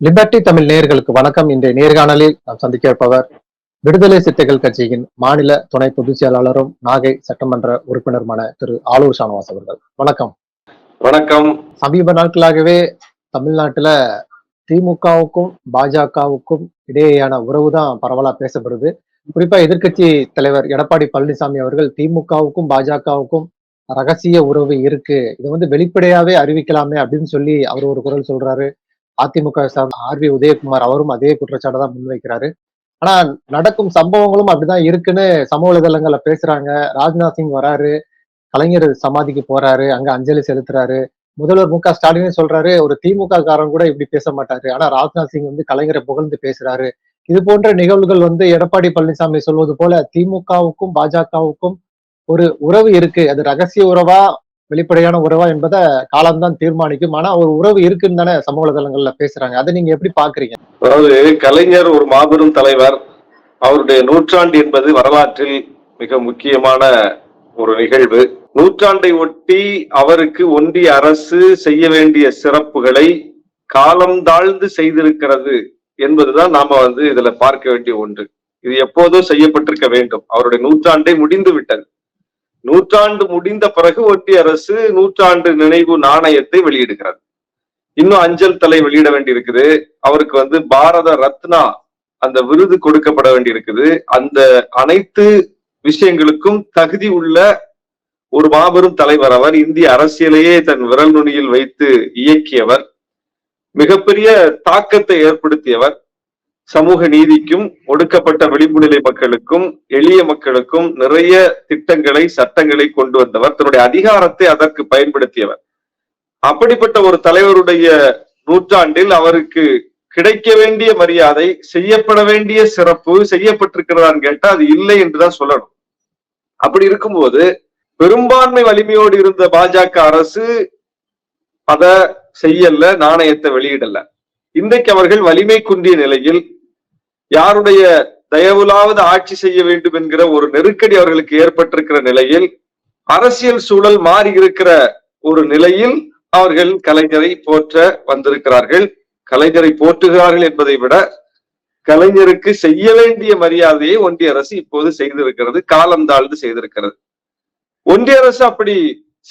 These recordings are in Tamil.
லிபர்டி தமிழ் நேயர்களுக்கு வணக்கம். இன்றைய நேர்காணலில் நாம் சந்திக்க இருப்பவர் விடுதலை சிறுத்தைகள் கட்சியின் மாநில துணை பொதுச் செயலாளரும் நாகை சட்டமன்ற உறுப்பினருமான திரு ஆலூர் ஷானவாஸ் அவர்கள். வணக்கம். வணக்கம். சமீப நாட்களாகவே தமிழ்நாட்டுல திமுகவுக்கும் பாஜகவுக்கும் இடையேயான உறவு தான் பரவலா பேசப்படுது. குறிப்பா எதிர்க்கட்சி தலைவர் எடப்பாடி பழனிசாமி அவர்கள் திமுகவுக்கும் பாஜகவுக்கும் ரகசிய உறவு இருக்கு. இதை வந்து வெளிப்படையாவே அறிவிக்கலாமே அப்படின்னு சொல்லி அவர் ஒரு குரல் சொல்றாரு. அதிமுக சார்ந்த ஆர் வி உதயகுமார் அவரும் அதே குற்றச்சாட்டை தான் முன்வைக்கிறாரு. ஆனா நடக்கும் சம்பவங்களும் அப்படிதான் இருக்குன்னு சமூக வலைதளங்கள்ல பேசுறாங்க. ராஜ்நாத் சிங் வராரு. கலைஞர் சமாதிக்கு போறாரு. அங்க அஞ்சலி செலுத்துறாரு. முதல்வர் மு க ஸ்டாலின் சொல்றாரு ஒரு திமுக காரன் கூட இப்படி பேச மாட்டாரு. ஆனா ராஜ்நாத் சிங் வந்து கலைஞரை புகழ்ந்து பேசுறாரு. இது போன்ற நிகழ்வுகள் வந்து எடப்பாடி பழனிசாமி சொல்வது போல திமுகவுக்கும் பாஜகவுக்கும் ஒரு உறவு இருக்கு. அது ரகசிய உறவா வெளிப்படையான உறவா என்பதை காலம்தான் தீர்மானிக்கும். ஆனா ஒரு உறவு இருக்குன்னு தானே சமூக வலைதளங்கள்ல பேசுறாங்க. அதை நீங்க எப்படி பாக்குறீங்க? அதாவது கலைஞர் ஒரு மாபெரும் தலைவர். அவருடைய நூற்றாண்டு என்பது வரலாற்றில் மிக முக்கியமான ஒரு நிகழ்வு. நூற்றாண்டை ஒட்டி அவருக்கு ஒன்றிய அரசு செய்ய வேண்டிய சிறப்புகளை காலம் தாழ்ந்து செய்திருக்கிறது என்பதுதான் நாம வந்து இதுல பார்க்க வேண்டிய ஒன்று. இது எப்போதோ செய்யப்பட்டிருக்க வேண்டும். அவருடைய நூற்றாண்டை முடிந்து விட்டது. நூற்றாண்டு முடிந்த பிறகு ஒன்றிய அரசு நூற்றாண்டு நினைவு நாணயத்தை வெளியிடுகிறது. இன்னும் அஞ்சல் தலை வெளியிட வேண்டியிருக்குது. அவருக்கு வந்து பாரத ரத்னா அந்த விருது கொடுக்கப்பட வேண்டியிருக்குது. அந்த அனைத்து விஷயங்களுக்கும் தகுதி உள்ள ஒரு மாபெரும் தலைவர் அவர் இந்திய அரசியலையே தன் விரல் நுனியில் வைத்து இயக்கியவர் மிகப்பெரிய தாக்கத்தை ஏற்படுத்தியவர். சமூக நீதிக்கும் ஒடுக்கப்பட்ட விளிம்புநிலை மக்களுக்கும் எளிய மக்களுக்கும் நிறைய திட்டங்களை சட்டங்களை கொண்டு வந்தவர். தன்னுடைய அதிகாரத்தை அதற்கு பயன்படுத்தியவர். அப்படிப்பட்ட ஒரு தலைவருடைய நூற்றாண்டில் அவருக்கு கிடைக்க வேண்டிய மரியாதை செய்யப்பட வேண்டிய சிறப்பு செய்யப்பட்டிருக்கிறதான்னு கேட்டா அது இல்லை என்றுதான் சொல்லணும். அப்படி இருக்கும்போது பெரும்பான்மை வலிமையோடு இருந்த பாஜக அரசு அத செய்யல நாணயத்தை வெளியிடல. இன்றைக்கு அவர்கள் வலிமை குன்றிய நிலையில் யாருடைய தயவுலாவது ஆட்சி செய்ய வேண்டும் என்கிற ஒரு நெருக்கடி அவர்களுக்கு ஏற்பட்டிருக்கிற நிலையில் அரசியல் சூழல் மாறி இருக்கிற ஒரு நிலையில் அவர்கள் கலைஞரை போற்ற வந்திருக்கிறார்கள். கலைஞரை போற்றுகிறார்கள் என்பதை விட கலைஞருக்கு செய்ய வேண்டிய மரியாதையை ஒன்றிய அரசு இப்போது செய்திருக்கிறது காலம் தாழ்ந்து செய்திருக்கிறது. ஒன்றிய அரசு அப்படி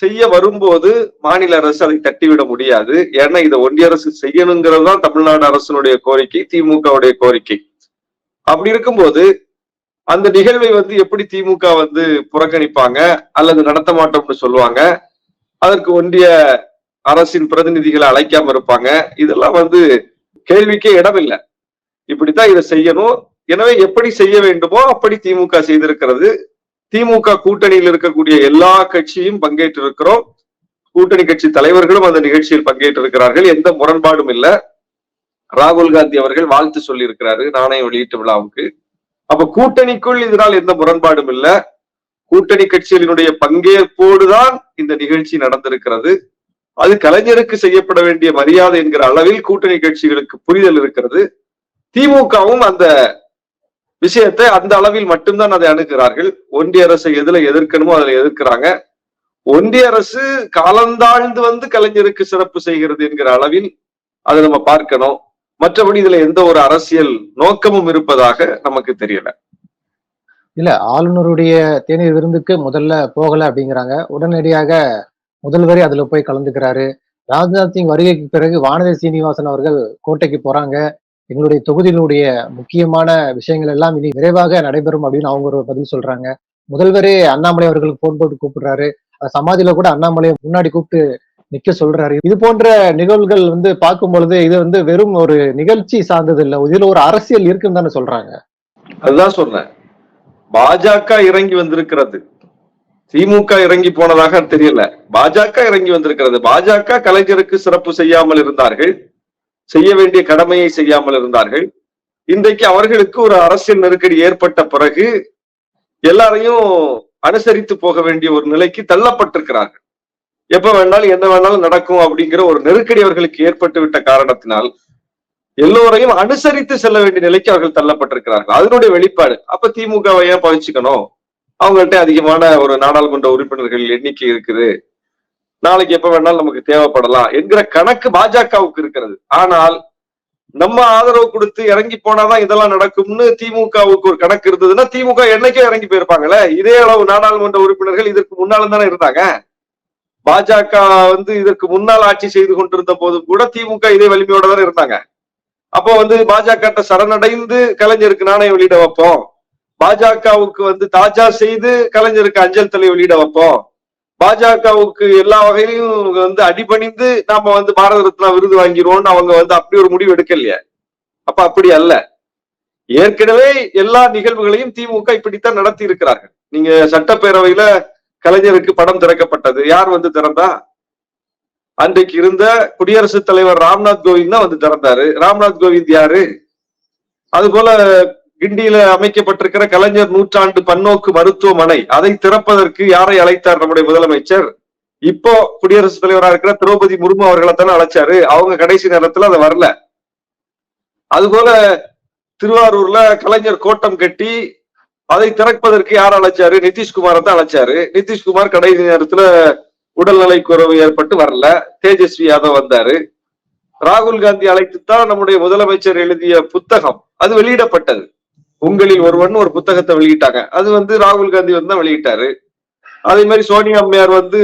செய்ய வரும்போது மாநில அரசு அதை தட்டிவிட முடியாது. ஏன்னா இதை ஒன்றிய அரசு செய்யணுங்கிறது தான் தமிழ்நாடு அரசனுடைய கோரிக்கை திமுகவுடைய கோரிக்கை. அப்படி இருக்கும்போது அந்த நிகழ்வை வந்து எப்படி திமுக வந்து புறக்கணிப்பாங்க அல்லது நடத்த மாட்டோம்னு சொல்லுவாங்க? அதற்கு ஒன்றிய அரசின் பிரதிநிதிகளை அழைக்காம இருப்பாங்க. இதெல்லாம் வந்து கேள்விக்கே இடமில்லை. இப்படித்தான் இதை செய்யணும். எனவே எப்படி செய்ய வேண்டுமோ அப்படி திமுக செய்திருக்கிறது. திமுக கூட்டணியில் இருக்கக்கூடிய எல்லா கட்சியும் பங்கேற்றிருக்கிறோம். கூட்டணி கட்சி தலைவர்களும் அந்த நிகழ்ச்சியில் பங்கேற்றிருக்கிறார்கள். எந்த முரண்பாடும் இல்லை. ராகுல் காந்தி அவர்கள் வாழ்த்து சொல்லி இருக்கிறாரு நாணய வெளியீட்டு விழாவுக்கு. அப்ப கூட்டணிக்குள் இதனால் எந்த முரண்பாடும் இல்ல. கூட்டணி கட்சிகளினுடைய பங்கேற்போடுதான் இந்த நிகழ்ச்சி நடந்திருக்கிறது. அது கலைஞருக்கு செய்யப்பட வேண்டிய மரியாதை என்கிற அளவில் கூட்டணி கட்சிகளுக்கு புரிதல் இருக்கிறது. திமுகவும் அந்த விஷயத்தை அந்த அளவில் மட்டும்தான் அதை அணுகிறார்கள். ஒன்றிய அரசை எதுல எதிர்க்கணுமோ அதுல எதிர்க்கிறாங்க. ஒன்றிய அரசு காலந்தாழ்ந்து வந்து கலைஞருக்கு சிறப்பு செய்கிறது என்கிற அளவில் அதை நம்ம பார்க்கணும். மற்றபடி இதுல எந்த ஒரு அரசியல் நோக்கமும் இருப்பதாக நமக்கு தெரியல. இல்ல ஆளுநருடைய தேநீர் விருந்துக்கு முதல்ல போகல அப்படிங்கிறாங்க. உடனடியாக முதல்வரே அதுல போய் கலந்துக்கிறாரு. ராஜ்நாத் சிங் வருகைக்கு பிறகு வானதி சீனிவாசன் அவர்கள் கோட்டைக்கு போறாங்க. எங்களுடைய தொகுதியினுடைய முக்கியமான விஷயங்கள் எல்லாம் இனி விரைவாக நடைபெறும் அப்படின்னு அவங்க ஒரு பதில் சொல்றாங்க. முதல்வரே அண்ணாமலை அவர்களுக்கு போன் போட்டு கூப்பிடுறாரு. சமாதியில கூட அண்ணாமலையை முன்னாடி கூப்பிட்டு நிக்க சொல்றாரு. இது போன்ற நிகழ்வுகள் வந்து பார்க்கும் பொழுது இது வந்து வெறும் ஒரு நிகழ்ச்சி சார்ந்தது இல்ல. இதுல ஒரு அரசியல் இருக்குன்னு தானே சொல்றாங்க. அதுதான் சொன்னேன். பாஜக இறங்கி வந்திருக்கிறது. திமுக இறங்கி போனதாக தெரியல. பாஜக இறங்கி வந்திருக்கிறது. பாஜக கலைஞருக்கு சிறப்பு செய்யாமல் இருந்தார்கள். செய்ய வேண்டிய கடமையை செய்யாமல் இருந்தார்கள். இன்றைக்கு அவர்களுக்கு ஒரு அரசியல் நெருக்கடி ஏற்பட்ட பிறகு எல்லாரையும் அனுசரித்து போக வேண்டிய ஒரு நிலைக்கு தள்ளப்பட்டிருக்கிறார்கள். எப்ப வேணாலும் என்ன வேணாலும் நடக்கும் அப்படிங்கிற ஒரு நெருக்கடி அவர்களுக்கு ஏற்பட்டு விட்ட காரணத்தினால் எல்லோரையும் அனுசரித்து செல்ல வேண்டிய நிலைக்கு அவர்கள் தள்ளப்பட்டிருக்கிறார்கள். அதனுடைய வெளிப்பாடு அப்ப திமுகவை ஏன் பவிச்சுக்கணும்? அவங்கள்ட்ட அதிகமான ஒரு நாடாளுமன்ற உறுப்பினர்கள் எண்ணிக்கை இருக்குது. நாளைக்கு எப்ப வேணாலும் நமக்கு தேவைப்படலாம் என்கிற கணக்கு பாஜகவுக்கு இருக்கிறது. ஆனால் நம்ம ஆதரவு கொடுத்து இறங்கி போனாதான் இதெல்லாம் நடக்கும்னு திமுகவுக்கு ஒரு கணக்கு இருந்ததுன்னா திமுக என்னைக்கே இறங்கி போயிருப்பாங்கல்ல இதே அளவு நாடாளுமன்ற உறுப்பினர்கள் இதற்கு முன்னாலும் தானே இருந்தாங்க. பாஜக வந்து இதற்கு முன்னால் ஆட்சி செய்து கொண்டிருந்த போது கூட திமுக இதே வலிமையோட தான் இருந்தாங்க. அப்போ வந்து பாஜக சரணடைந்து கலைஞருக்கு நாணயம் வெளியிட வைப்போம். பாஜகவுக்கு வந்து தாஜா செய்து கலைஞருக்கு அஞ்சல் தலை வெளியிட வைப்போம். பாஜகவுக்கு எல்லா வகையிலும் வந்து அடிபணிந்து நாம வந்து பாரத ரத்னா விருது வாங்கிடுவோம்னு அவங்க வந்து அப்படி ஒரு முடிவு எடுக்கலையே. அப்ப அப்படி அல்ல. ஏற்கனவே எல்லா நிகழ்வுகளையும் திமுக இப்படித்தான் நடத்தி இருக்கிறார்கள். நீங்க சட்டப்பேரவையில கலைஞருக்கு படம் திறக்கப்பட்டது. யார் வந்து திறந்தா? அன்றைக்கு இருந்த குடியரசுத் தலைவர் ராம்நாத் கோவிந்த் தான் வந்து திறந்தாரு. ராம்நாத் கோவிந்த் யாரு? அது போல கிண்டியில அமைக்கப்பட்டிருக்கிற கலைஞர் நூற்றாண்டு பன்னோக்கு மருத்துவமனை அதை திறப்பதற்கு யாரை அழைத்தார் நம்முடைய முதலமைச்சர்? இப்போ குடியரசுத் தலைவரா இருக்கிற திரௌபதி முர்மு அவர்களை தானே அழைச்சாரு. அவங்க கடைசி நேரத்துல அது வரல. அதுபோல திருவாரூர்ல கலைஞர் கோட்டம் கட்டி அதை திறப்பதற்கு யார் அழைச்சாரு? நிதிஷ்குமாரை தான் அழைச்சாரு. நிதிஷ்குமார் கடைசி நேரத்துல உடல்நலை குறைவு ஏற்பட்டு வரல. தேஜஸ்வி யாதவ் வந்தாரு. ராகுல் காந்தி அழைத்து தான் நம்முடைய முதலமைச்சர் எழுதிய புத்தகம். அது வெளியிடப்பட்டது. உங்களில் ஒருவன் ஒரு புத்தகத்தை வெளியிட்டாங்க. அது வந்து ராகுல் காந்தி வந்து தான் வெளியிட்டாரு. அதே மாதிரி சோனியா அம்மையார் வந்து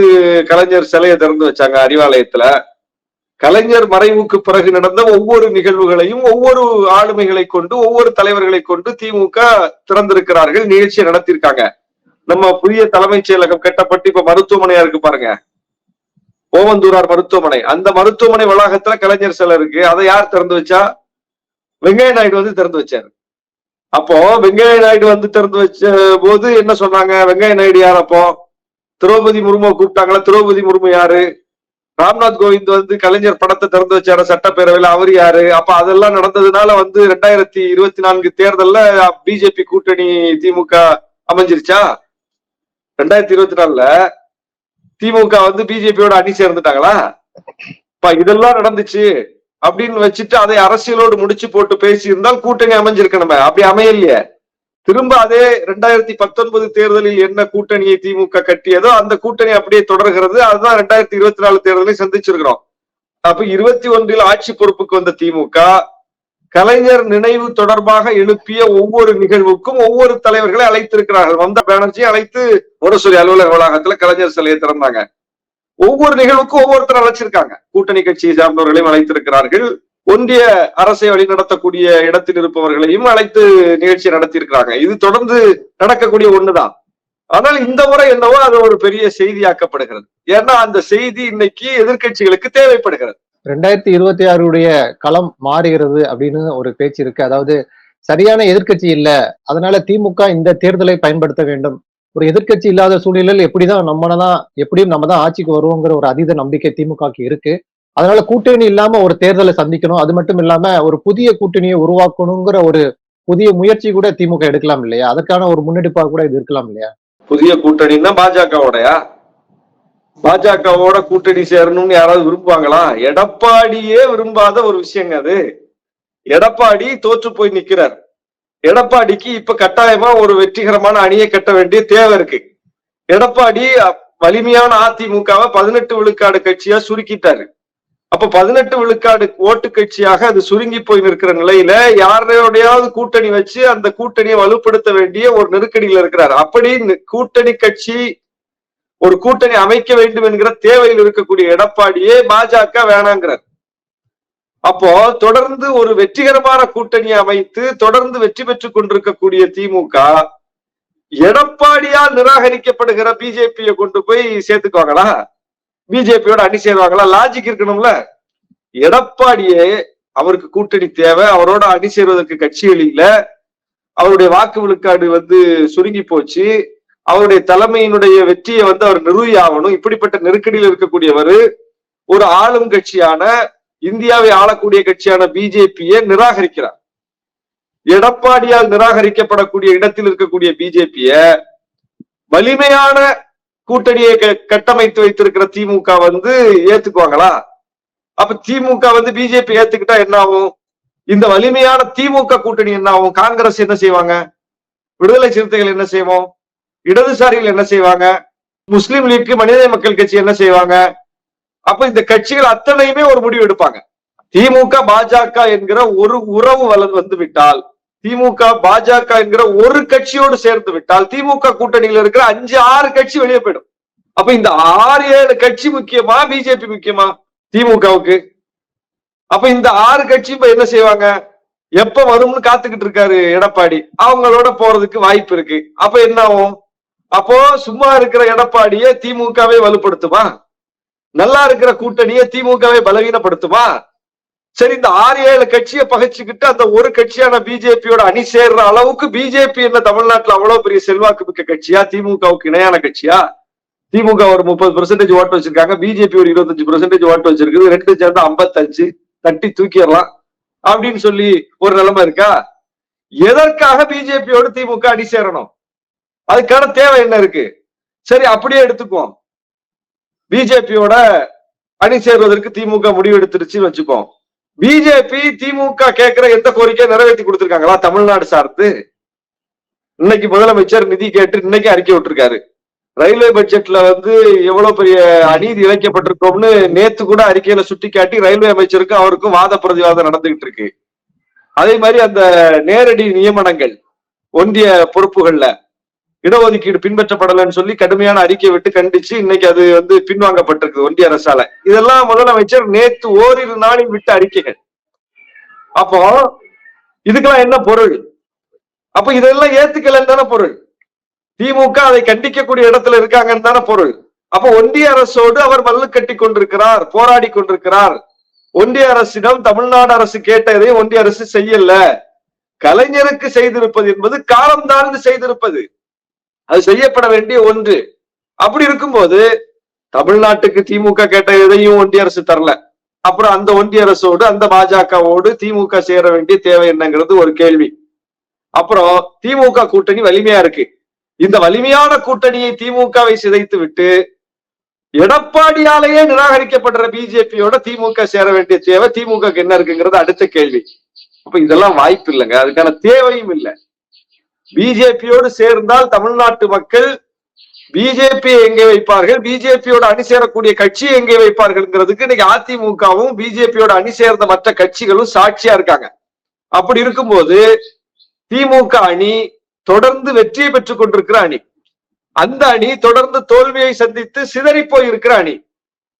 கலைஞர் சிலையை திறந்து வச்சாங்க அறிவாலயத்துல. கலைஞர் மறைவுக்கு பிறகு நடந்த ஒவ்வொரு நிகழ்வுகளையும் ஒவ்வொரு ஆளுமைகளை கொண்டு ஒவ்வொரு தலைவர்களை கொண்டு திமுக திறந்திருக்கிறார்கள் நிகழ்ச்சியை நடத்தியிருக்காங்க. நம்ம புதிய தலைமைச் செயலகம் கட்டப்பட்டு இப்ப மருத்துவமனையா இருக்கு பாருங்க. ஓவந்தூரார் மருத்துவமனை. அந்த மருத்துவமனை வளாகத்துல கலைஞர் சிலை இருக்கு. அதை யார் திறந்து வச்சா? வெங்கைய நாயுடு வந்து திறந்து வச்சாரு. அப்போ வெங்கைய நாயுடு வந்து திறந்து வச்ச போது என்ன சொன்னாங்க? வெங்கைய நாயுடு யார் அப்போ? திரௌபதி முர்மு கூப்பிட்டாங்களா? திரௌபதி முர்மு யாரு? ராம்நாத் கோவிந்த் வந்து கலைஞர் படத்தை திறந்து வச்சாரு சட்டப்பேரவையில. அவர் யாரு? அப்ப அதெல்லாம் நடந்ததுனால வந்து ரெண்டாயிரத்தி இருபத்தி நான்கு தேர்தல்ல பிஜேபி கூட்டணி திமுக அமைஞ்சிருச்சா? ரெண்டாயிரத்தி இருபத்தி நாலுல திமுக வந்து பிஜேபியோட அணி சேர்ந்துட்டாங்களா? இப்ப இதெல்லாம் நடந்துச்சு அப்படின்னு வச்சுட்டு அதை அரசியலோடு முடிச்சு போட்டு பேசியிருந்தால் கூட்டணி கூட்டணி அமைஞ்சிருக்கணுமே. அப்படி அமையலையே. திரும்ப அதே ரெண்டாயிரத்தி பத்தொன்பது தேர்தலில் என்ன கூட்டணியை திமுக கட்டியதோ அந்த கூட்டணி அப்படியே தொடர்கிறது. அதுதான் ரெண்டாயிரத்தி இருபத்தி நாலு தேர்தலையும் சந்திச்சிருக்கிறோம். அப்ப இருபத்தி ஒன்றில் ஆட்சி பொறுப்புக்கு வந்த திமுக கலைஞர் நினைவு தொடர்பாக எழுப்பிய ஒவ்வொரு நிகழ்வுக்கும் ஒவ்வொரு தலைவர்களை அழைத்திருக்கிறார்கள். மம்தா பானர்ஜி அழைத்து முரசொலி அலுவலக வளாகத்துல கலைஞர் சிலையை திறந்தாங்க. ஒவ்வொரு நிகழ்வுக்கும் ஒவ்வொருத்தர் அழைச்சிருக்காங்க. கூட்டணி கட்சியை சார்ந்தவர்களையும் அழைத்திருக்கிறார்கள். ஒன்றிய அரசை வழிநடத்தக்கூடிய இடத்தில் இருப்பவர்களையும் அழைத்து நிகழ்ச்சி நடத்தியிருக்கிறாங்க. இது தொடர்ந்து நடக்கக்கூடிய ஒண்ணுதான். ஆனால் இந்த முறை என்னவோ அது ஒரு பெரிய செய்தியாக்கப்படுகிறது. ஏன்னா அந்த செய்தி இன்னைக்கு எதிர்க்கட்சிகளுக்கு தேவைப்படுகிறது. ரெண்டாயிரத்தி இருபத்தி ஆறுடைய களம் மாறுகிறது அப்படின்னு ஒரு பேச்சு இருக்கு. அதாவது சரியான எதிர்க்கட்சி இல்ல. அதனால திமுக இந்த தேர்தலை பயன்படுத்த வேண்டும். ஒரு எதிர்க்கட்சி இல்லாத சூழ்நிலையில் எப்படிதான் நம்மளதான் எப்படியும் நம்ம தான் ஆட்சிக்கு வருவோங்கிற ஒரு அதீத நம்பிக்கை திமுகக்கு இருக்கு. அதனால கூட்டணி இல்லாம ஒரு தேர்தலை சந்திக்கணும். அது மட்டும் இல்லாம ஒரு புதிய கூட்டணியை உருவாக்கணுங்கிற ஒரு புதிய முயற்சி கூட திமுக எடுக்கலாம் இல்லையா? அதற்கான ஒரு முன்னெடுப்பா கூட இது இருக்கலாம் இல்லையா? புதிய கூட்டணின்னா பாஜகவோடயா? பாஜகவோட கூட்டணி சேரணும்னு யாராவது விரும்புவாங்களா? எடப்பாடியே விரும்பாத ஒரு விஷயங்க அது. எடப்பாடி தோற்று போய் நிக்கிறார். எடப்பாடிக்கு இப்ப கட்டாயமா ஒரு வெற்றிகரமான அணியை கட்ட வேண்டிய தேவை இருக்கு. எடப்பாடி அ- வலிமையான அதிமுகவை பதினெட்டு விழுக்காடு கட்சியா சுருக்கிட்டாரு. அப்ப பதினெட்டு விழுக்காடு ஓட்டு கட்சியாக அது சுருங்கி போய் நிற்கிற நிலையில யாரோடையாவது கூட்டணி வச்சு அந்த கூட்டணியை வலுப்படுத்த வேண்டிய ஒரு நெருக்கடியில் இருக்கிறார். அப்படி கூட்டணி கட்சி ஒரு கூட்டணி அமைக்க வேண்டும் என்கிற தேவையில் இருக்கக்கூடிய எடப்பாடியே பாஜக வேணாங்கிறார். அப்போ தொடர்ந்து ஒரு வெற்றிகரமான கூட்டணியை அமைத்து தொடர்ந்து வெற்றி பெற்றுக் கொண்டிருக்கக்கூடிய திமுக எடப்பாடியால் நிராகரிக்கப்படுகிற பிஜேபியை கொண்டு போய் சேர்த்துக்குவாங்களா? பிஜேபியோட அணி சேருவாங்களா? லாஜிக் இருக்கணும்ல. எடப்பாடியே அவருக்கு கூட்டணி தேவை. அவரோட அணி சேருவதற்கு கட்சிகள் இல்ல அவருடைய வாக்கு விழுக்காடு வந்து சுருங்கி போச்சு. அவருடைய தலைமையினுடைய வெற்றியை வந்து அவர் நிறுவி ஆகணும். இப்படிப்பட்ட நெருக்கடியில் இருக்கக்கூடியவர் ஒரு ஆளும் கட்சியான இந்தியாவை ஆளக்கூடிய கட்சியான பிஜேபியை நிராகரிக்கிறார். எடப்பாடியால் நிராகரிக்கப்படக்கூடிய இடத்தில் இருக்கக்கூடிய பிஜேபிய வலிமையான கூட்டணியை க- கட்டமைத்து வைத்திருக்கிற திமுக வந்து ஏத்துக்குவாங்களா? அப்ப திமுக வந்து பிஜேபி ஏத்துக்கிட்டா என்ன ஆகும்? இந்த வலிமையான திமுக கூட்டணி என்ன ஆகும்? காங்கிரஸ் என்ன செய்வாங்க? விடுதலை சிறுத்தைகள் என்ன செய்வோம்? இடதுசாரிகள் என்ன செய்வாங்க? முஸ்லீம் லீக் மனித மக்கள் கட்சி என்ன செய்வாங்க? அப்ப இந்த கட்சிகள் அத்தனையுமே ஒரு முடிவு எடுப்பாங்க. திமுக பாஜக என்கிற ஒரு உறவு வளர்ந்து வந்து விட்டால் திமுக பாஜக என்கிற ஒரு கட்சியோடு சேர்ந்து விட்டால் திமுக கூட்டணியில் இருக்கிற அஞ்சு ஆறு கட்சி வெளியே போயிடும். அப்ப இந்த ஆறு ஏழு கட்சி முக்கியமா பிஜேபி முக்கியமா? திமுகவுக்கு. அப்ப இந்த ஆறு கட்சி இப்ப என்ன செய்வாங்க? எப்ப வரும்னு காத்துக்கிட்டு இருக்காரு எடப்பாடி. அவங்களோட போறதுக்கு வாய்ப்பு இருக்கு. அப்ப என்ன ஆகும்? அப்போ சும்மா இருக்கிற எடப்பாடியை திமுகவே வலுப்படுத்துமா? நல்லா இருக்கிற கூட்டணியை திமுகவை பலவீனப்படுத்துமா? சரி இந்த ஆறு ஏழு கட்சியை பகைச்சுக்கிட்டு அந்த ஒரு கட்சியான பிஜேபியோட அணி சேர்ற அளவுக்கு பிஜேபி என்ன தமிழ்நாட்டுல அவ்வளவு பெரிய செல்வாக்கு மிக்க கட்சியா? திமுகவுக்கு இணையான கட்சியா? திமுக ஒரு முப்பது பெர்சன்டேஜ் ஓட்டு வச்சிருக்காங்க. பிஜேபி ஒரு இருபத்தஞ்சு பெர்சன்டேஜ் ஓட்டு வச்சிருக்கு ரெண்டு சேர்ந்து ஐம்பத்தஞ்சு. தட்டி தூக்கிடலாம். அப்படின்னு சொல்லி ஒரு நிலைமை இருக்கா? எதற்காக பிஜேபியோடு திமுக அணி சேரணும்? அதுக்கான தேவை என்ன இருக்கு? சரி அப்படியே எடுத்துக்குவோம். பிஜேபியோட அணி சேர்வதற்கு திமுக முடிவு எடுத்துருச்சுன்னு வச்சுக்கோம். பிஜேபி திமுக கேட்கிற எந்த கோரிக்கையை நிறைவேற்றி கொடுத்திருக்காங்களா? தமிழ்நாடு சார்ந்து. இன்னைக்கு முதலமைச்சர் நிதி கேட்டு இன்னைக்கு அறிக்கை விட்டுருக்காரு. ரயில்வே பட்ஜெட்ல வந்து எவ்வளவு பெரிய அநீதி இழைக்கப்பட்டிருக்கோம்னு நேத்து கூட அறிக்கையில சுட்டி காட்டி ரயில்வே அமைச்சருக்கும் அவருக்கும் வாத பிரதிவாதம் நடந்துகிட்டு இருக்கு. அதே மாதிரி அந்த நேரடி நியமனங்கள் ஒன்றிய பொறுப்புகள்ல இடஒதுக்கீடு பின்பற்றப்படலைன்னு சொல்லி கடுமையான அறிக்கை விட்டு கண்டிச்சு இன்னைக்கு அது வந்து பின்வாங்கப்பட்டிருக்கு ஒன்றிய அரசால. இதெல்லாம் முதலமைச்சர் நேத்து ஓரிரு நாளில் விட்ட அறிக்கைகள். அப்போ இதுக்கெல்லாம் என்ன பொருள்? அப்ப இதெல்லாம் ஏத்துக்கலன்னு தானே பொருள்? திமுக அதை கண்டிக்கக்கூடிய இடத்துல இருக்காங்கன்னு தானே பொருள்? அப்ப ஒன்றிய அரசோடு அவர் மல்லு கட்டி கொண்டிருக்கிறார் போராடி கொண்டிருக்கிறார். ஒன்றிய அரசிடம் தமிழ்நாடு அரசு கேட்டதையும் ஒன்றிய அரசு செய்யல. கலைஞருக்கு செய்திருப்பது என்பது காலம் தாழ்ந்து செய்திருப்பது. அது செய்யப்பட வேண்டிய ஒன்று. அப்படி இருக்கும்போது தமிழ்நாட்டுக்கு திமுக கேட்ட எதையும் ஒன்றிய அரசு தரல. அப்புறம் அந்த ஒன்றிய அரசோடு அந்த பாஜகவோடு திமுக சேர வேண்டிய தேவை என்னங்கிறது ஒரு கேள்வி. அப்புறம் திமுக கூட்டணி வலிமையா இருக்கு. இந்த வலிமையான கூட்டணியை திமுகவை சிதைத்து விட்டு எடப்பாடியாலேயே நிராகரிக்கப்படுற பிஜேபியோட திமுக சேர வேண்டிய தேவை திமுக என்ன இருக்குங்கிறது அடுத்த கேள்வி. அப்ப இதெல்லாம் வாய்ப்பு இல்லைங்க. அதுக்கான தேவையும் இல்லை. பிஜேபியோடு சேர்ந்தால் தமிழ்நாட்டு மக்கள் பிஜேபி எங்கே வைப்பார்கள்? பிஜேபியோட அணி சேரக்கூடிய கட்சி எங்கே வைப்பார்கள்ங்கிறதுக்கு இன்னைக்கு அதிமுகவும் பிஜேபியோட அணி சேர்ந்த மற்ற கட்சிகளும் சாட்சியா இருக்காங்க. அப்படி இருக்கும்போது திமுக அணி தொடர்ந்து வெற்றியை பெற்றுக் கொண்டிருக்கிற அணி. அந்த அணி தொடர்ந்து தோல்வியை சந்தித்து சிதறி போய் இருக்கிற அணி.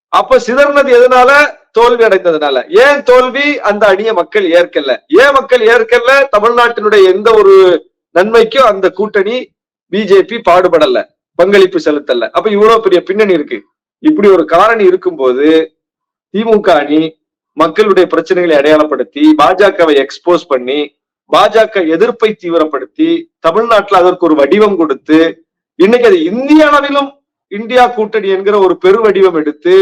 அப்ப சிதறினது எதனால? தோல்வி அடைந்ததுனால. ஏன் தோல்வி? அந்த அணியை மக்கள் ஏற்கல. ஏன் மக்கள் ஏற்கல? தமிழ்நாட்டினுடைய எந்த ஒரு நன்மைக்கும் அந்த கூட்டணி பிஜேபி பாடுபடல பங்களிப்பு செலுத்தல. அப்ப இவ்வளவு பெரிய பின்னணி இருக்கு. இப்படி ஒரு காரணி இருக்கும்போது திமுக அணி மக்களுடைய பிரச்சனைகளை அடையாளப்படுத்தி பாஜகவை எக்ஸ்போஸ் பண்ணி பாஜக எதிர்ப்பை தீவிரப்படுத்தி தமிழ்நாட்டுல அதற்கு ஒரு வடிவம் கொடுத்து இன்னைக்கு அது இந்திய அளவிலும் இந்தியா கூட்டணி என்கிற ஒரு பெரு வடிவம் எடுத்து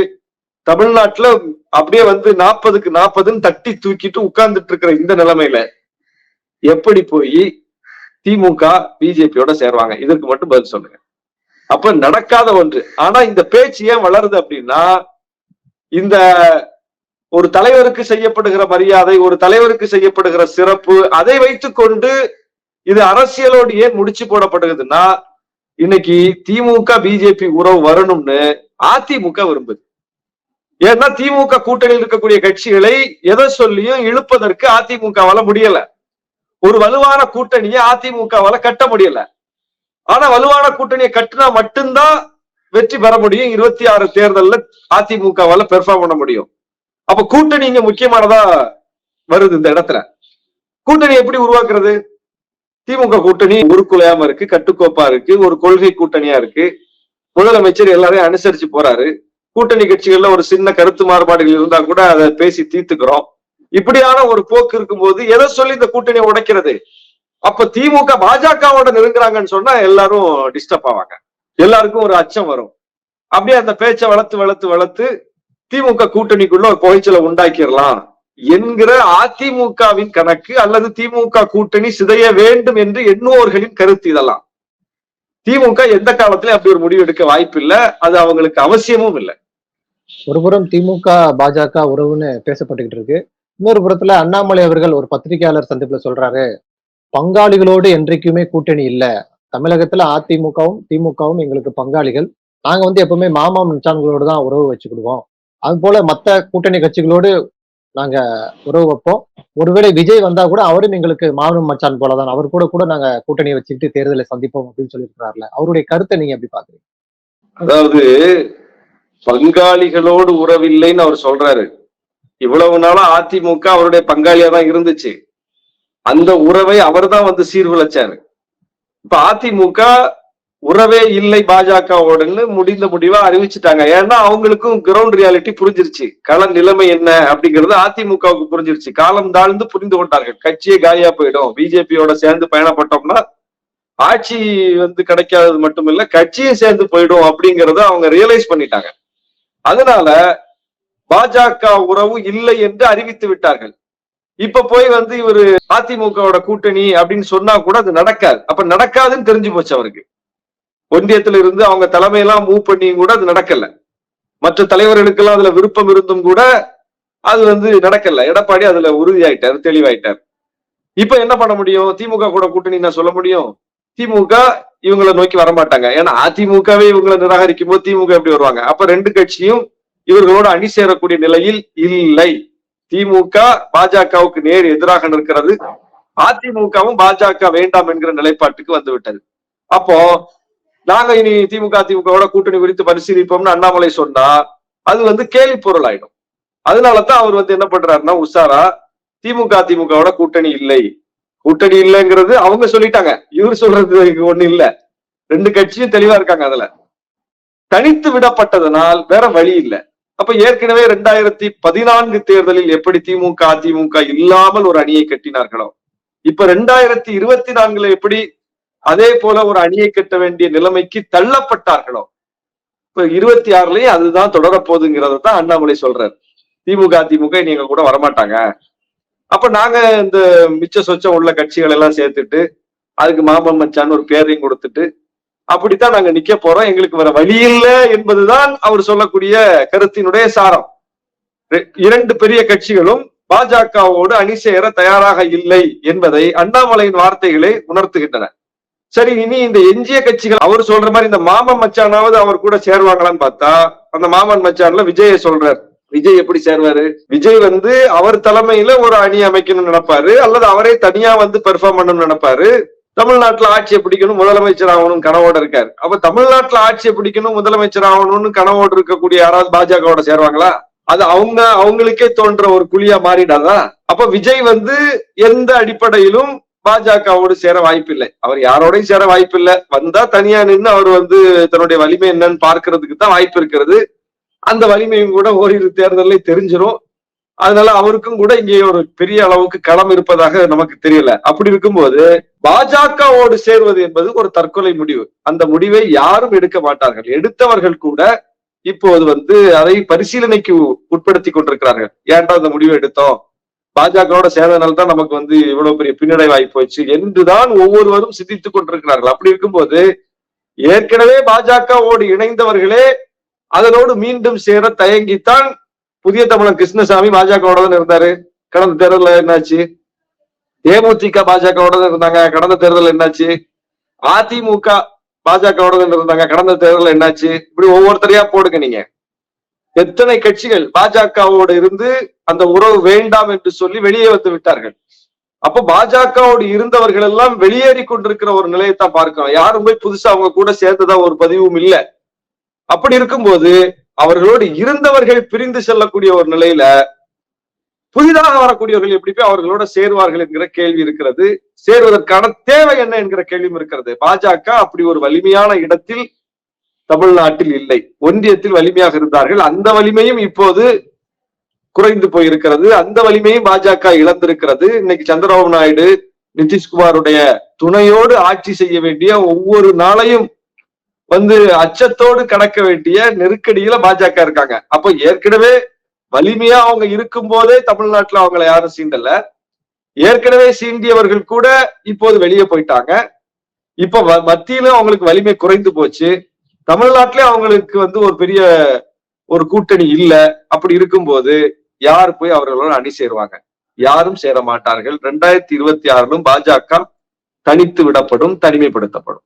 தமிழ்நாட்டுல அப்படியே வந்து நாற்பதுக்கு நாற்பதுன்னு தட்டி தூக்கிட்டு உட்கார்ந்துட்டு இருக்கிற இந்த நிலைமையில எப்படி போய் திமுக பிஜேபியோட சேருவாங்க. இதற்கு மட்டும் பதில் சொல்லுங்க. அப்ப நடக்காத ஒன்று. ஆனா இந்த பேச்சு ஏன் வளருது அப்படின்னா இந்த ஒரு தலைவருக்கு செய்யப்படுகிற மரியாதை ஒரு தலைவருக்கு செய்யப்படுகிற சிறப்பு அதை வைத்துக்கொண்டு இது அரசியலோடு ஏன் முடிச்சு போடப்படுகிறதுன்னா இன்னைக்கு திமுக பிஜேபி உறவு வரணும்னு அதிமுக விரும்புது. ஏன்னா திமுக கூட்டணியில் இருக்கக்கூடிய கட்சிகளை எதை சொல்லியும் இழுப்பதற்கு அதிமுகவால முடியல. ஒரு வலுவான கூட்டணியை அதிமுகவால கட்ட முடியல. ஆனா வலுவான கூட்டணியை கட்டினா மட்டும்தான் வெற்றி பெற முடியும். இருபத்தி ஆறு தேர்தல்ல அதிமுகவால பெர்ஃபார்ம் பண்ண முடியும். அப்ப கூட்டணி இங்க முக்கியமானதா வருது இந்த இடத்துல. கூட்டணி எப்படி உருவாக்குறது? திமுக கூட்டணி உருக்குலையாம இருக்கு கட்டுக்கோப்பா இருக்கு ஒரு கொள்கை கூட்டணியா இருக்கு. முதலமைச்சர் எல்லாரையும் அனுசரிச்சு போறாரு. கூட்டணி கட்சிகள்ல ஒரு சின்ன கருத்து மாறுபாடுகள் இருந்தா கூட அதை பேசி தீர்த்துக்கிறோம். இப்படியான ஒரு போக்கு இருக்கும்போது எதை சொல்லி இந்த கூட்டணியை உடைக்கிறது? அப்ப திமுக பாஜகவோட நெருங்குறாங்கன்னு சொன்னா எல்லாரும் டிஸ்டர்ப் ஆவாங்க. எல்லாருக்கும் ஒரு அச்சம் வரும். அப்படியே அந்த பேச்சை வளர்த்து வளர்த்து வளர்த்து திமுக கூட்டணிக்குள்ள ஒரு புகைச்சலை உண்டாக்கிடலாம் என்கிற அதிமுகவின் கணக்கு அல்லது திமுக கூட்டணி சிதைய வேண்டும் என்று எண்ணுவோர்களின் கருத்து இதெல்லாம். திமுக எந்த காலத்திலயும் அப்படி ஒரு முடிவு எடுக்க வாய்ப்பு இல்லை அது அவங்களுக்கு அவசியமும் இல்லை. ஒருபுறம் திமுக பாஜக உறவுன்னு பேசப்பட்டுக்கிட்டு இருக்கு. இன்னொரு புறத்துல அண்ணாமலை அவர்கள் ஒரு பத்திரிகையாளர் சந்திப்புல சொல்றாரு பங்காளிகளோடு என்றைக்குமே கூட்டணி இல்ல. தமிழகத்துல அதிமுகவும் திமுகவும் எங்களுக்கு பங்காளிகள். நாங்க வந்து எப்பவுமே மாமா மச்சான்களோடு தான் உறவு வச்சுக்கிடுவோம். அது போல மத்த கூட்டணி கட்சிகளோடு நாங்க உறவு வைப்போம். ஒருவேளை விஜய் வந்தா கூட அவரும் எங்களுக்கு மாமன் மச்சான் போலதான். அவர் கூட கூட நாங்க கூட்டணியை வச்சுக்கிட்டு தேர்தலை சந்திப்போம் அப்படின்னு சொல்லியிருக்கிறாருல. அவருடைய கருத்தை நீங்க எப்படி பாக்குறீங்க அதாவது பங்காளிகளோடு உறவில்லைன்னு அவர் சொல்றாரு. இவ்வளவு நாளும் அதிமுக அவருடைய பங்காளியா தான் இருந்துச்சு. அந்த உறவை அவர் தான் வந்து சீர்குலைச்சாரு. இப்ப அதிமுக உறவே இல்லை பாஜகவோடன்னு முடிந்த முடிவா அறிவிச்சுட்டாங்க. ஏன்னா அவங்களுக்கும் கிரவுண்ட் ரியாலிட்டி புரிஞ்சிருச்சு. கள நிலைமை என்ன அப்படிங்கிறது அதிமுகவுக்கு புரிஞ்சிருச்சு. காலம் தாழ்ந்து புரிந்து கொண்டார்கள். கட்சியே காலியா போயிடும். பிஜேபியோட சேர்ந்து பயணப்பட்டோம்னா ஆட்சி வந்து கிடைக்காதது மட்டுமில்ல கட்சியும் சேர்ந்து போயிடும் அப்படிங்கறத அவங்க ரியலைஸ் பண்ணிட்டாங்க. அதனால பாஜக உறவு இல்லை என்று அறிவித்து விட்டார்கள். இப்ப போய் வந்து இவரு அதிமுகவோட கூட்டணி அப்படின்னு சொன்னா கூட அது நடக்காது. அப்ப நடக்காதுன்னு தெரிஞ்சு போச்சு அவருக்கு. ஒன்றியத்துல இருந்து அவங்க தலைமையெல்லாம் மூவ் பண்ணியும் கூட அது நடக்கல. மற்ற தலைவர்களுக்கெல்லாம் அதுல விருப்பம் இருந்தும் கூட அது வந்து நடக்கல. எடப்பாடி அதுல உறுதியாயிட்டார் தெளிவாயிட்டார். இப்ப என்ன பண்ண முடியும்? திமுக கூட கூட்டணி நான் சொல்ல முடியும்? திமுக இவங்களை நோக்கி வரமாட்டாங்க. ஏன்னா அதிமுகவே இவங்களை நிராகரிக்கும் போது திமுக எப்படி வருவாங்க? அப்ப ரெண்டு கட்சியும் இவர்களோடு அணி சேரக்கூடிய நிலையில் இல்லை. திமுக பாஜகவுக்கு நேர் எதிராக நிற்கிறது. அதிமுகவும் பாஜக வேண்டாம் என்கிற நிலைப்பாட்டுக்கு வந்து விட்டது அப்போ நாங்க இனி திமுக திமுகவோட கூட்டணி குறித்து பரிசீலிப்போம்னு அண்ணாமலை சொன்னா அது வந்து கேலி பொருள் ஆயிடும். அதனாலதான் அவர் வந்து என்ன பண்றாருன்னா உஷாரா திமுக திமுகவோட கூட்டணி இல்லை. கூட்டணி இல்லைங்கிறது அவங்க சொல்லிட்டாங்க. இவர் சொல்றது ஒண்ணு இல்ல. ரெண்டு கட்சியும் தெளிவா இருக்காங்க அதுல. தனித்து விடப்பட்டதனால் வேற வழி இல்ல. அப்ப ஏற்கனவே ரெண்டாயிரத்தி பதினான்கு தேர்தலில் எப்படி திமுக அதிமுக இல்லாமல் ஒரு அணியை கட்டினார்களோ? இப்ப ரெண்டாயிரத்தி இருபத்தி நான்குல எப்படி அதே போல ஒரு அணியை கட்ட வேண்டிய நிலைமைக்கு தள்ளப்பட்டார்களோ? இப்ப இருபத்தி ஆறுலயும் அதுதான் தொடரப்போகுதுங்கிறத தான் அண்ணாமலை சொல்றாரு. திமுக அதிமுக நீங்க கூட வரமாட்டாங்க. அப்ப நாங்க இந்த மிச்ச சொச்சம் உள்ள கட்சிகள் எல்லாம் சேர்த்துட்டு அதுக்கு மாமன் மச்சான்னு ஒரு பேரையும் கொடுத்துட்டு அப்படித்தான் நாங்க நிக்க போறோம். எங்களுக்கு வர வழி இல்லை என்பதுதான் அவர் சொல்லக்கூடிய கருத்தினுடைய சாரம். இரண்டு பெரிய கட்சிகளும் பாஜகவோடு அணி சேர தயாராக இல்லை என்பதை அண்ணாமலையின் வார்த்தைகளை உணர்த்துகின்றன. சரி இனி இந்த எஞ்சிய கட்சிகள் அவர் சொல்ற மாதிரி இந்த மாமன் மச்சானாவது அவர் கூட சேருவாங்களான்னு பார்த்தா அந்த மாமன் மச்சான்ல விஜய சொல்றார். விஜய் எப்படி சேருவாரு? விஜய் வந்து அவர் தலைமையில ஒரு அணி அமைக்கணும்னு நினைப்பாரு அல்லது அவரே தனியா வந்து பெர்ஃபார்ம் பண்ணணும்னு நினைப்பாரு. தமிழ்நாட்டுல ஆட்சியை பிடிக்கணும் முதலமைச்சர் ஆகணும் கனவோட இருக்காரு. அப்ப தமிழ்நாட்டுல ஆட்சியை பிடிக்கணும் முதலமைச்சர் ஆகணும்னு கனவோடு இருக்கக்கூடிய யாராவது பாஜகவோட சேருவாங்களா? அது அவங்க அவங்களுக்கே தோன்ற ஒரு குழியா மாறிடாதா அப்ப விஜய் வந்து எந்த அடிப்படையிலும் பாஜகவோடு சேர வாய்ப்பில்லை. அவர் யாரோடையும் சேர வாய்ப்பில்லை. வந்தா தனியா நின்று அவர் வந்து தன்னுடைய வலிமை என்னன்னு பார்க்கறதுக்கு தான் வாய்ப்பு இருக்கிறது. அந்த வலிமையும் கூட ஓரிரு தேர்தலில் தெரிஞ்சிரும். அதனால அவருக்கும் கூட இங்கே ஒரு பெரிய அளவுக்கு களம் இருப்பதாக நமக்கு தெரியல. அப்படி இருக்கும்போது பாஜகவோடு சேர்வது என்பது ஒரு தற்கொலை முடிவு. அந்த முடிவை யாரும் எடுக்க மாட்டார்கள். எடுத்தவர்கள் கூட இப்போது வந்து அதை பரிசீலனைக்கு உட்படுத்தி கொண்டிருக்கிறார்கள். ஏன்டா அந்த முடிவை எடுத்தோம்? பாஜகவோட சேர்ந்தனால தான் நமக்கு வந்து இவ்வளவு பெரிய பின்னடைவு ஆகி போச்சு என்றுதான் ஒவ்வொருவரும் சிந்தித்துக் கொண்டிருக்கிறார்கள். அப்படி இருக்கும்போது ஏற்கனவே பாஜகவோடு இணைந்தவர்களே அதனோடு மீண்டும் சேர தயங்கித்தான் புதிய தமிழன் கிருஷ்ணசாமி பாஜகவோட தான் இருந்தாரு. கடந்த தேர்தலில் என்னாச்சு? தேமுதிக பாஜகவோட தான் இருந்தாங்க. கடந்த தேர்தலில் என்னாச்சு? அதிமுக பாஜகவோட தான் இருந்தாங்க. கடந்த தேர்தலில் என்னாச்சு? இப்படி ஒவ்வொருத்தரையா போடுங்க நீங்க. எத்தனை கட்சிகள் பாஜகவோடு இருந்து அந்த உறவு வேண்டாம் என்று சொல்லி வெளியே வந்து விட்டார்கள். அப்ப பாஜகவோடு இருந்தவர்கள் எல்லாம் வெளியேறி கொண்டிருக்கிற ஒரு நிலையத்தான் பார்க்கிறோம். யாரும் போய் புதுசா அவங்க கூட சேர்ந்ததா ஒரு பதிவும் இல்லை. அப்படி இருக்கும்போது அவர்களோடு இருந்தவர்கள் பிரிந்து செல்லக்கூடிய ஒரு நிலையில புதிதாக வரக்கூடியவர்கள் எப்படி போய் அவர்களோட சேருவார்கள் என்கிற கேள்வி இருக்கிறது. சேருவதற்கான தேவை என்ன என்கிற கேள்வியும் இருக்கிறது. பாஜக அப்படி ஒரு வலிமையான இடத்தில் தமிழ்நாட்டில் இல்லை. ஒன்றியத்தில் வலிமையாக இருந்தார்கள். அந்த வலிமையும் இப்போது குறைந்து போயிருக்கிறது. அந்த வலிமையும் பாஜக இழந்திருக்கிறது. இன்னைக்கு சந்திரபாபு நாயுடு நிதிஷ்குமாருடைய துணையோடு ஆட்சி செய்ய வேண்டிய ஒவ்வொரு நாளையும் வந்து அச்சத்தோடு கடக்க வேண்டிய நெருக்கடியில பாஜக இருக்காங்க. அப்ப ஏற்கனவே வலிமையா அவங்க இருக்கும் போதே தமிழ்நாட்டுல அவங்கள யாரும் சீண்டல. ஏற்கனவே சீண்டியவர்கள் கூட இப்போது வெளியே போயிட்டாங்க. இப்ப மத்தியிலும் அவங்களுக்கு வலிமை குறைந்து போச்சு. தமிழ்நாட்டிலே அவங்களுக்கு வந்து ஒரு பெரிய ஒரு கூட்டணி இல்ல. அப்படி இருக்கும்போது யார் போய் அவர்களோட அணி சேருவாங்க? யாரும் சேர மாட்டார்கள். ரெண்டாயிரத்தி இருபத்தி ஆறிலும் பாஜக தனித்து விடப்படும் தனிமைப்படுத்தப்படும்.